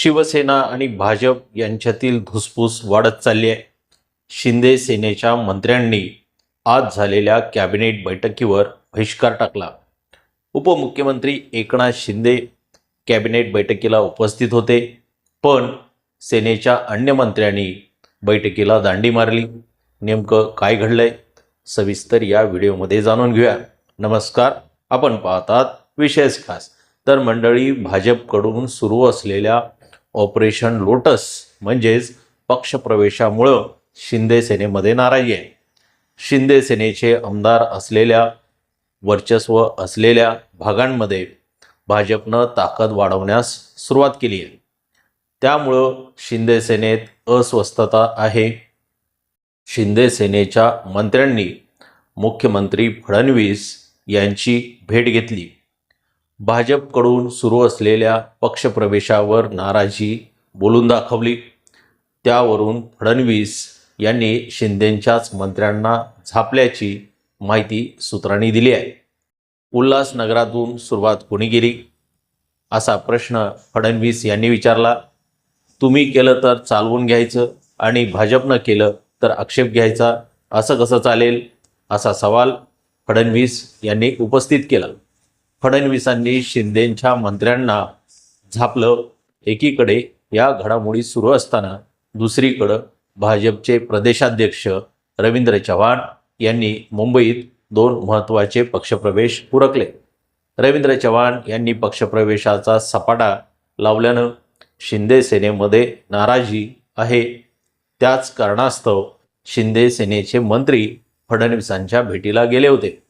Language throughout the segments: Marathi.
शिवसेना आणि भाजप यांच्यातील धुसफूस वाढत चालली आहे. शिंदे सेनेच्या मंत्र्यांनी आज झालेल्या कॅबिनेट बैठकीवर बहिष्कार टाकला. उपमुख्यमंत्री एकनाथ शिंदे कॅबिनेट बैठकीला उपस्थित होते पण सेनेच्या अन्य मंत्र्यांनी बैठकीला दांडी मारली. नेमकं काय घडलंय सविस्तर या व्हिडिओमध्ये जाणून घेऊया. नमस्कार आपण पाहतात विशेष खास. तर मंडळी भाजपकडून सुरू असलेल्या ऑपरेशन लोटस म्हणजेच पक्षप्रवेशामुळं शिंदे सेनेमध्ये नाराजी आहे. शिंदे सेनेचे आमदार असलेल्या वर्चस्व असलेल्या भागांमध्ये भाजपनं ताकद वाढवण्यास सुरुवात केली आहे. त्यामुळं शिंदे सेनेत अस्वस्थता आहे. शिंदे सेनेच्या मंत्र्यांनी मुख्यमंत्री फडणवीस यांची भेट घेतली. भाजपकडून सुरू असलेल्या पक्षप्रवेशावर नाराजी बोलून दाखवली. त्यावरून फडणवीस यांनी शिंदेंच्याच मंत्र्यांना झापल्याची माहिती सूत्रांनी दिली आहे. उल्हासनगरातून सुरुवात कोणी केली? असा प्रश्न फडणवीस यांनी विचारला. तुम्ही केलं तर चालवून घ्यायचं आणि भाजपनं केलं तर आक्षेप घ्यायचा. असं कसं चालेल? असा सवाल फडणवीस यांनी उपस्थित केला. फडणवीसांनी शिंदेंच्या मंत्र्यांना झापलं. एकीकडे या घडामोडी सुरू असताना दुसरीकडं भाजपचे प्रदेशाध्यक्ष रवींद्र चव्हाण यांनी मुंबईत दोन महत्त्वाचे पक्षप्रवेश उरकले. रवींद्र चव्हाण यांनी पक्षप्रवेशाचा सपाटा लावल्यानं शिंदे सेनेमध्ये नाराजी आहे. त्याच कारणास्तव शिंदे सेनेचे मंत्री फडणवीसांच्या भेटीला गेले होते.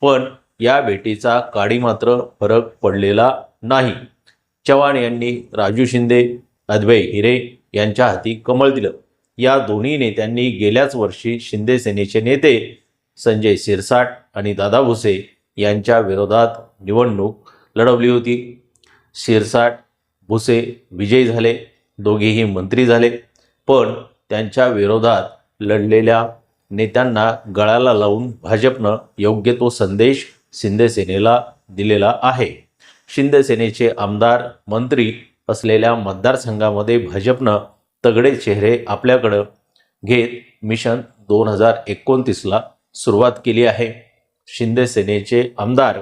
पण या भेटीचा काडी मात्र फरक पडलेला नाही. चव्हाण यांनी राजू शिंदे अद्वै हिरे यांच्या हाती कमळ दिलं. या दोन्ही नेत्यांनी गेल्याच वर्षी शिंदे सेनेचे नेते संजय शिरसाट आणि दादा भुसे यांच्या विरोधात निवडणूक लढवली होती. शिरसाट भुसे विजयी झाले दोघेही मंत्री झाले. पण त्यांच्या विरोधात लढलेल्या नेत्यांना गळाला लावून भाजपनं योग्य तो संदेश शिंदेसेनेला दिलेला आहे. शिंदेसेनेचे आमदार मंत्री असलेल्या मतदारसंघामध्ये भाजपनं तगडे चेहरे आपल्याकडं घेत मिशन दोन हजार एकोणतीसला सुरुवात केली आहे. शिंदे सेनेचे आमदार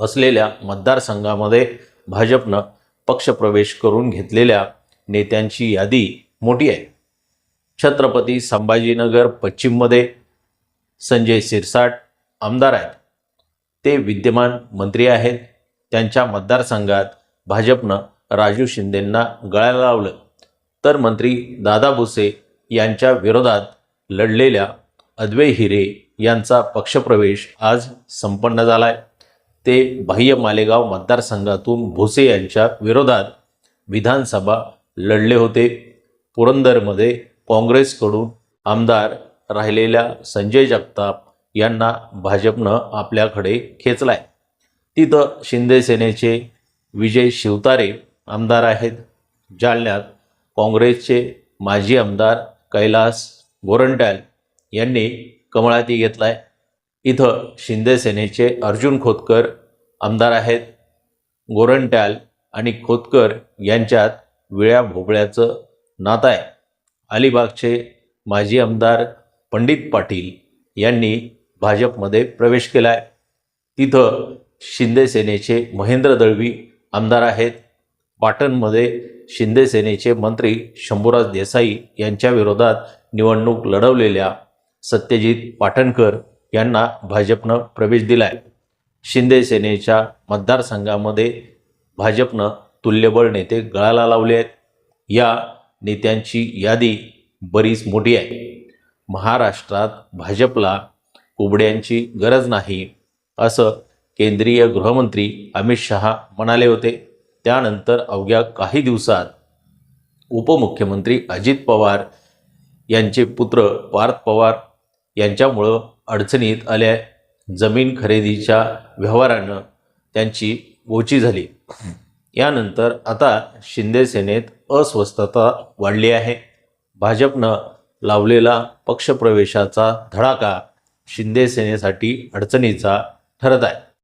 असलेल्या मतदारसंघामध्ये भाजपनं पक्षप्रवेश करून घेतलेल्या नेत्यांची यादी मोठी आहे. छत्रपती संभाजीनगर पश्चिममध्ये संजय शिरसाट आमदार आहेत. ते विद्यमान मंत्री आहेत. त्यांच्या मतदारसंघात भाजपनं राजू शिंदेंना गळायला लावलं. तर मंत्री दादा भुसे यांच्या विरोधात लढलेल्या अद्वे हिरे यांचा पक्षप्रवेश आज संपन्न झाला आहे ते बाह्य मालेगाव मतदारसंघातून भुसे यांच्या विरोधात विधानसभा लढले होते. पुरंदरमध्ये काँग्रेसकडून आमदार राहिलेल्या संजय जगताप यांना भाजपनं आपल्याकडे खेचला आहे तिथं शिंदे सेनेचे विजय शिवतारे आमदार आहेत. जालन्यात काँग्रेसचे माजी आमदार कैलास गोरंट्याल यांनी कमळाती आहे इथं शिंदे सेनेचे अर्जुन खोतकर आमदार आहेत. गोरंट्याल आणि खोतकर यांच्यात विळ्या भोपळ्याचं नातं आहे. अलिबागचे माजी आमदार पंडित पाटील यांनी भाजपमध्ये प्रवेश केला आहे तिथं शिंदे सेनेचे महेंद्र दळवी आमदार आहेत. पाटणमध्ये शिंदे सेनेचे मंत्री शंभूराज देसाई यांच्या विरोधात निवडणूक लढवलेल्या सत्यजित पाटणकर यांना भाजपनं प्रवेश दिला आहे शिंदे सेनेच्या मतदारसंघामध्ये भाजपनं तुल्यबळ नेते गळाला लावले आहेत. या नेत्यांची यादी बरीच मोठी आहे. महाराष्ट्रात भाजपला कुबड्यांची गरज नाही असं केंद्रीय गृहमंत्री अमित शहा म्हणाले होते. त्यानंतर अवघ्या काही दिवसात उपमुख्यमंत्री अजित पवार यांचे पुत्र पार्थ पवार यांच्यामुळं अडचणीत आल्या. जमीन खरेदीच्या व्यवहारानं त्यांची गोची झाली. यानंतर आता शिंदे सेनेत अस्वस्थता वाढली आहे. भाजपनं लावलेला पक्षप्रवेशाचा धडाका शिंदे सेनेसाठी अडचणीचा ठरत आहे.